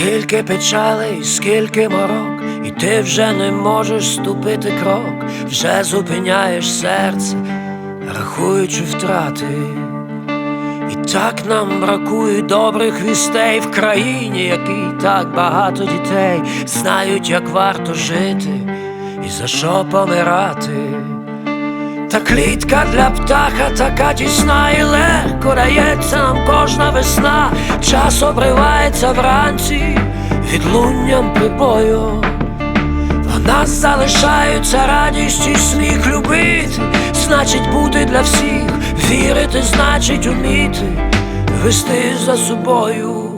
Скільки печалей, скільки морок, і ти вже не можеш ступити крок, вже зупиняєш серце, рахуючи втрати. І так нам бракує добрих вістей в країні, якій так багато дітей знають, як варто жити і за що помирати. Та клітка для птаха така тісна і легко дається нам кожна весна, час обривається вранці відлунням прибою. В нас залишаються радість і сміх любити, значить бути для всіх, вірити, значить уміти, вести за собою.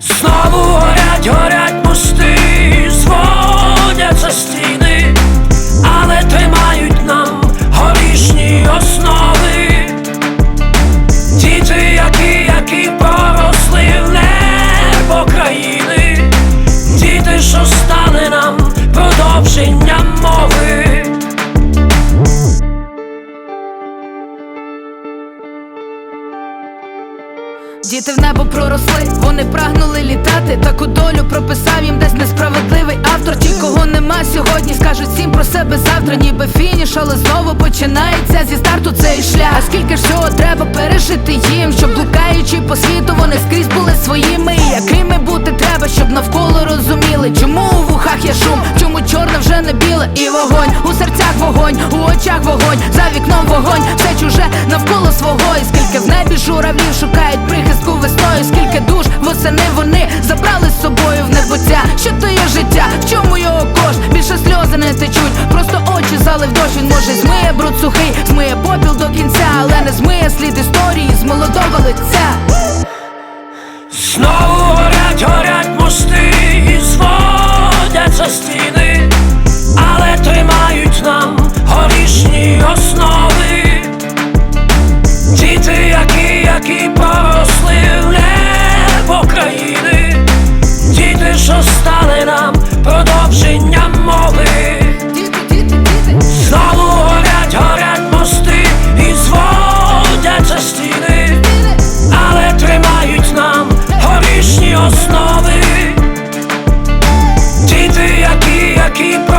Знову горять, горять продовженням мови. Діти в небо проросли, вони прагнули літати. Таку долю прописав їм десь несправедливий автор. Ті, кого нема сьогодні, скажуть всім про себе завтра, ніби фініш, але знову починається зі старту цей шлях. А скільки ж всього треба пережити їм, щоб блукаючи по світу, вони скрізь були своїми треба, щоб навколо розуміли, чому у вухах є шум, чому чорне вже не біле і вогонь, у серцях вогонь, у очах вогонь, за вікном вогонь, все чуже навколо свого. І скільки в небі журавлів шукають прихистку весною, скільки душ, восени вони забрали з собою в небуття. Що то є життя, в чому його кош? Більше сльози не течуть, просто очі залив дощ, він може змиє бруд сухий, змиє попіл до кінця, але не змиє слід історії з молодого лиця. Snow keep on